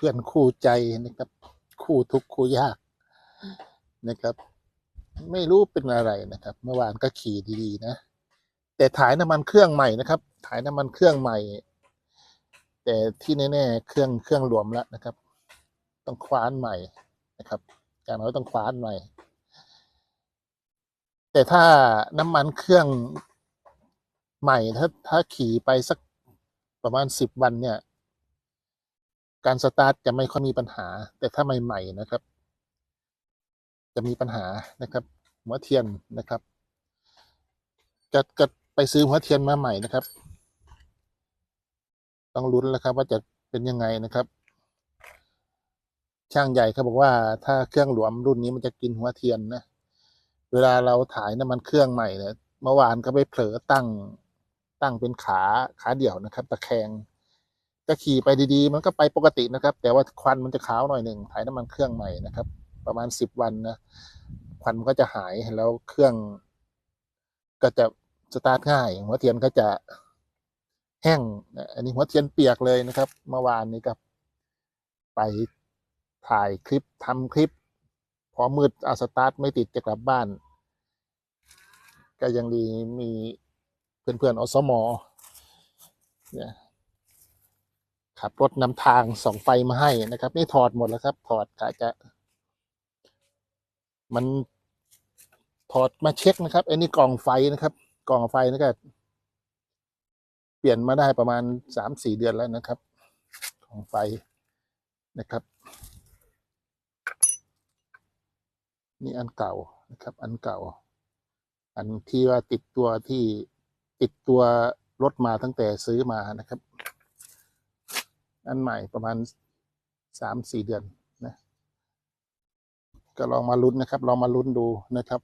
เพื่อนคู่ใจนะครับ คู่ทุกคู่ยากนะครับ ไม่รู้เป็นอะไรนะครับ เมื่อวานก็ขี่ดีๆนะแต่ถ่ายน้ำมันเครื่องใหม่นะครับ ถ่ายน้ำมันเครื่องใหม่ แต่ที่แน่ๆเครื่องเครื่องรวมแล้วนะครับ ต้องคว้านใหม่นะครับการเราต้องคว้านใหม่ แต่ถ้าน้ำมันเครื่องใหม่ถ้าถ้าขี่ไปสักประมาณสิบวันเนี่ย การสตาร์ทจะไม่ค่อยมีปัญหา แต่ถ้าใหม่ๆนะครับ จะมีปัญหานะครับ หัวเทียนนะครับจะจะไปซื้อหัวเทียนมาใหม่นะครับ ต้องลุ้นแล้วครับ ว่าจะเป็นยังไงนะครับ ช่างใหญ่เขาบอกว่าถ้าเครื่องหลวมรุ่นนี้มันจะกินหัวเทียนนะเวลาเราถ่ายน้ำมันเครื่องใหม่เนี่ยเมื่อวานก็ไปเผลอตั้งตั้งเป็นขาขาเดี่ยวนะครับ ตะแคง จะขี่ไปดีๆ มันก็ไปปกตินะครับ แต่ว่าควันมันจะขาวหน่อยหนึ่งถ่ายน้ำมันเครื่องใหม่นะครับ ประมาณสิบวันนะควันมันก็จะหายแล้วเครื่อง ก็จะสตาร์ทง่าย หัวเทียนก็จะแห้ง อันนี้หัวเทียนเปียกเลยนะครับ เมื่อวานนี้ก็ไปถ่ายคลิปทำคลิป พอมืดเอาสตาร์ทไม่ติดจะกลับบ้าน ก็ยังดีมีเพื่อนๆอสมอเนี่ย ขับรถนำทางส่องไฟมาให้นะครับ นี่ถอดหมดแล้วครับ ถอดกะจะ มันถอดมาเช็คนะครับอันนี้กล่องไฟนะครับ กล่องไฟนี่ก็เปลี่ยนมาได้ประมาณสามสี่เดือนแล้วนะครับกล่องไฟนะครับ นี่อันเก่านะครับ อันเก่า อันที่ว่าติดตัวที่ติดตัวรถมาตั้งแต่ซื้อมานะครับ อันใหม่ประมาณสามสี่เดือนนะ ก็ลองมาลุ้นนะครับ ลองมาลุ้นดูนะครับ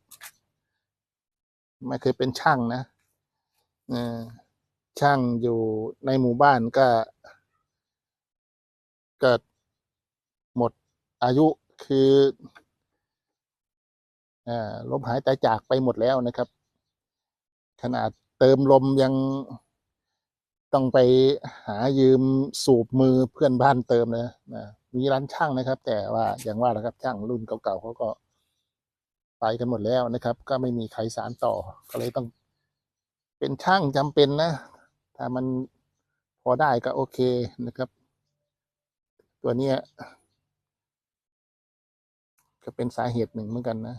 ไม่เคยเป็นช่างนะเออช่างอยู่ในหมู่บ้านก็เกิดหมดอายุคืออ่าลมหายใจจากไปหมดแล้วนะครับ ขนาดเติมลมยัง ต้องไปหายืมสูบมือเพื่อนบ้านเติมเลยนะมีร้านช่างนะครับ แต่ว่าอย่างว่าแหละครับช่างรุ่นเก่าๆเขาก็ไปกันหมดแล้วนะครับ ก็ไม่มีใครสารต่อ ก็เลยต้อง เป็นช่างจำเป็นนะ ถ้ามันพอได้ก็โอเคนะครับ ตัวเนี้ยก็เป็นสาเหตุหนึ่งเหมือนกันนะ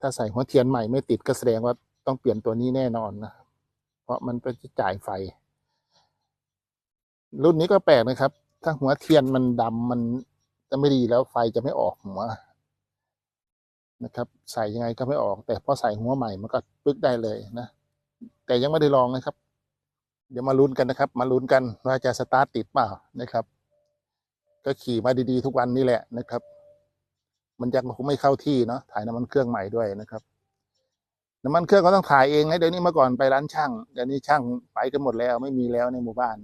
ถ้าใส่หัวเทียนใหม่ไม่ติดก็แสดงว่าต้องเปลี่ยนตัวนี้แน่นอนนะ เพราะมันเป็นจะจ่ายไฟ รุ่นนี้ก็แปลกนะครับ ถ้าหัวเทียนมันดำมันจะไม่ดีแล้วไฟจะไม่ออกหัวนะครับ ใส่ยังไงก็ไม่ออก แต่พอใส่หัวใหม่มันก็ปึ๊กได้เลยนะ แต่ยังไม่ได้ลองนะครับ เดี๋ยวมาลุ้นกันนะครับ มาลุ้นกันว่าจะสตาร์ทติดเปล่านะครับ ก็ขี่มาดีๆทุกวันนี่แหละนะครับ มันยังคงไม่เข้าที่เนาะถ่ายน้ำมันเครื่องใหม่ด้วยนะครับ น้ำมันเครื่องก็ต้องถ่ายเองนะเดี๋ยวนี้เมื่อก่อนไปร้านช่างเดี๋ยวนี้ช่างไปกันหมดแล้วไม่มีแล้วในหมู่บ้าน